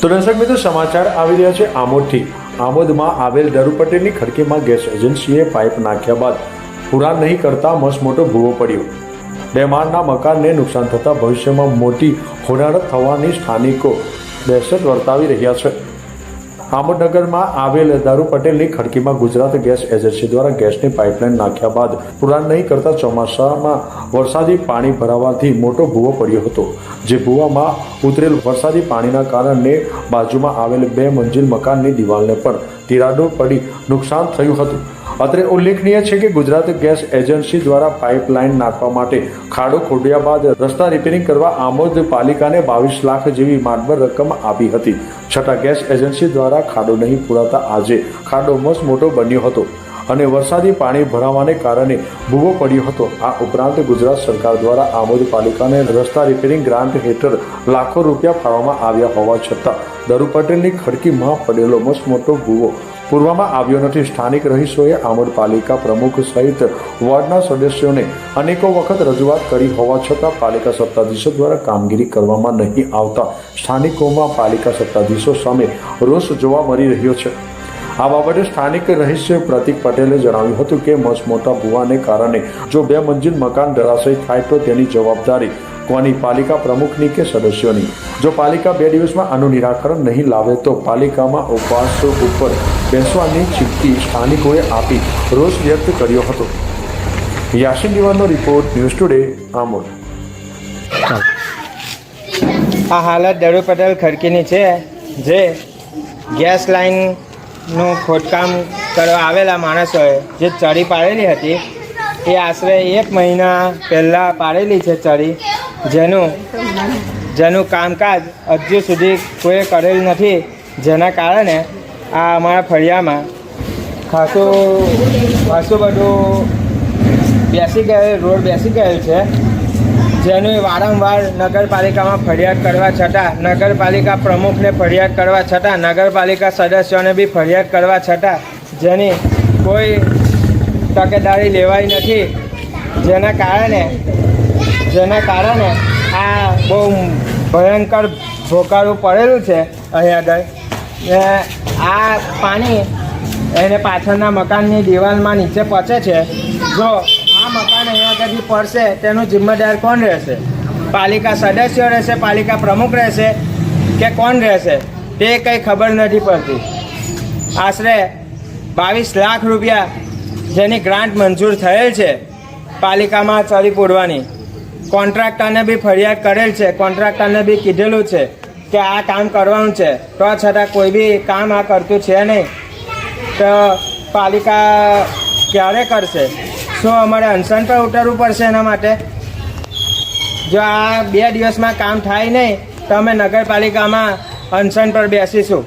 તો દર્શક મિત્રો સમાચાર આવી રહ્યા છે આમોદથી. આમોદમાં આવેલ દરુ પટેલની ખડકીમાં ગેસ એજન્સીએ પાઇપ નાખ્યા બાદ પુરાણ નહીં કરતા મસ્ત મોટો ભૂવો પડ્યો. બેમારના મકાનને નુકસાન થતાં ભવિષ્યમાં મોટી હોનારત થવાની સ્થાનિકો દહેશત વર્તાવી રહ્યા છે. આમોદનગરમાં આવેલ દારૂ પટેલની ખડકીમાં ગુજરાત ગેસ એજન્સી દ્વારા ગેસની પાઇપલાઇન નાખ્યા બાદ પુરાણ નહીં કરતા ચોમાસામાં વરસાદી પાણી ભરાવાથી મોટો ભૂવો પડ્યો હતો. જે ભૂવામાં ઉતરેલ વરસાદી પાણીના કારણે બાજુમાં આવેલ બે મંજિલ મકાનની દિવાલને પણ તિરાડો પડી નુકસાન થયું હતું. અત્રે ઉલ્લેખનીય છે કે ગુજરાત ગેસ એજન્સી દ્વારા પાઇપલાઇન નાખવા માટે ખાડો ખોદ્યા બાદ રસ્તા રિપેરિંગ કરવા આમોદ પાલિકાને બાવીસ લાખ જેવી માનબર રકમ આપી હતી. છતાં ગેસ એજન્સી દ્વારા ખાડો નહીં પુરાતા આજે ખાડો મસ્ત મોટો બન્યો હતો. અને વરસાદી પાણી ભરાવાને કારણે ભૂવો પડ્યો હતો. આ ઉપરાંત ગુજરાત સરકાર દ્વારા આમોદ પાલિકાને રસ્તા રિપેરિંગ ગ્રાન્ટ હેઠળ લાખો રૂપિયા ફાળવવામાં આવ્યા હોવા છતાં દરુ પટેલની ખડકીમાં પડેલો મસ્ત મોટો ભૂવો પૂરવામાં આવ્યો નથી. સ્થાનિક રહીશોએ આમોદ પાલિકા પ્રમુખ સહિત વોર્ડના સદસ્યોને અનેકો વખત રજૂઆત કરી હોવા છતાં પાલિકા સત્તાધીશો દ્વારા કામગીરી કરવામાં નહીં આવતા સ્થાનિકોમાં પાલિકા સત્તાધીશો સામે રોષ જોવા મળી રહ્યો છે. આ બાબતે સ્થાનિક રહીશ પ્રતિક પટેલે જણાવ્યું હતું કે મસ મોટા ભૂવાને કારણે જો બે મંજિલ મકાન ધરાશય થાય તો તેની જવાબદારી કોની? પાલિકા પ્રમુખની કે સદસ્યોની? જો પાલિકા બે દિવસમાં આનું નિરાકરણ નહીં લાવે તો પાલિકામાં ઉપવાસ ઉપર બેસવાની ચીમકી સ્થાનિકોએ આપી રોષ વ્યક્ત કર્યો હતો. યાસીન દિવાનો રિપોર્ટ ન્યૂઝ ટુડે, આમોદ. આ હાલત દરુ પટેલ ખડકીની છે, જે ગેસ લાઇનનું ખોદકામ કરવા આવેલા માણસોએ જે ચડી પાડેલી હતી, એ આશરે એક મહિના પહેલાં પાડેલી છે ચડી, જેનું જેનું કામકાજ હજુ સુધી કોઈએ કરેલ નથી. જેના કારણે આ અમારા ફળિયામાં ખાસું ખાસું બધું બેસી ગયેલ, રોડ બેસી ગયેલ છે. જેનું વારંવાર નગરપાલિકામાં ફરિયાદ કરવા છતાં, નગરપાલિકા પ્રમુખને ફરિયાદ કરવા છતાં, નગરપાલિકા સદસ્યોને બી ફરિયાદ કરવા છતાં જેની કોઈ તકેદારી લેવાઈ નથી. જેના કારણે જેના કારણે આ બહુ ભયંકર ભોકારું પડેલું છે અહીં આગળ. આ પાણી એને પાછળના મકાનની દિવાલમાં નીચે પહોંચે છે. જો આ મકાન અહીંયા આગળથી પડશે, તેનું જિમ્મેદાર કોણ રહેશે? પાલિકા સદસ્યો રહેશે, પાલિકા પ્રમુખ રહેશે કે કોણ રહેશે? તે કંઈ ખબર નથી પડતી. આશરે બાવીસ લાખ રૂપિયા જેની ગ્રાન્ટ મંજૂર થયેલ છે પાલિકામાં ચડી પૂરવાની. કોન્ટ્રાક્ટરને બી ફરિયાદ કરેલ છે. કોન્ટ્રાક્ટરને બી કીધેલું છે કે આ કામ કરવાનું છે. તો છતાં કોઈ બી કામ આ કરતું છે નહીં. તો પાલિકા ક્યારે કરશે? શું અમારે અનશન પર ઉતરવું પડશે એના માટે? જો આ બે દિવસમાં કામ થાય નહીં, તો અમે નગરપાલિકામાં અનશન પર બેસીશું.